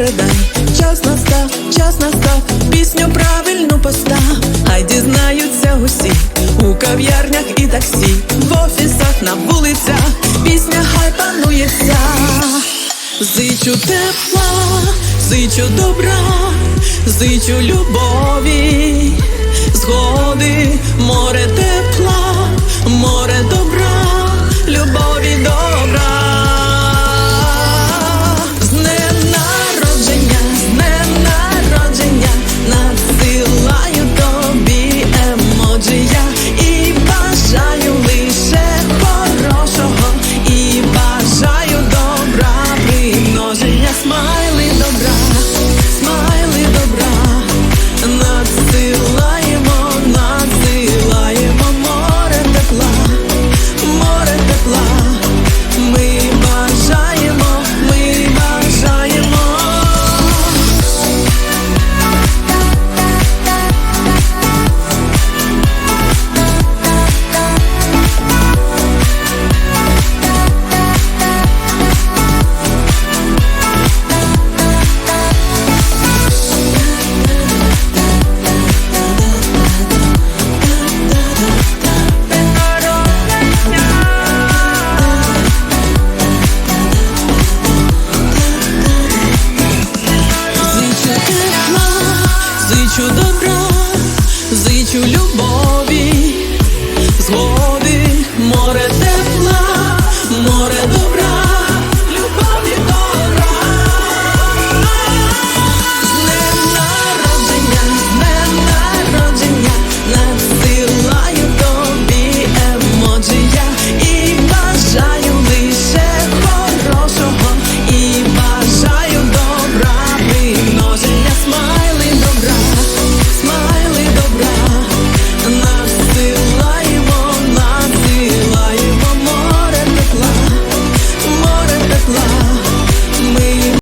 передай, час настав, час настав, пісню правильну постав, хай дізнаються усі у кав'ярнях і таксі, в офісах, на вулицях, пісня хай панується, зичу тепла, зичу добра, зичу любові. to the